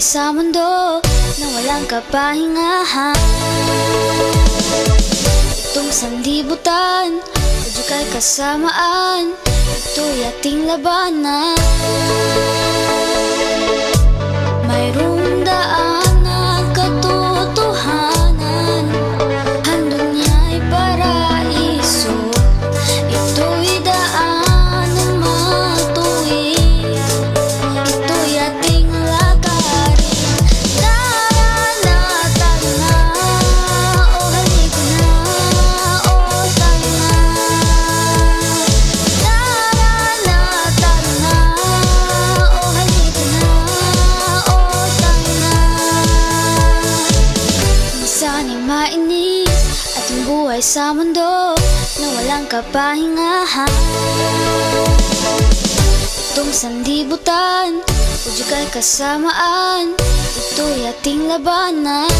sa mundo na walang kapahingahan. Itong sandibutan, medyo kay kasamaan Ito'y ating labanan Ating buhay sa mundo Na walang kapahingahan. Itong sandibutan Udyo kay kasamaan Ito'y ating labanan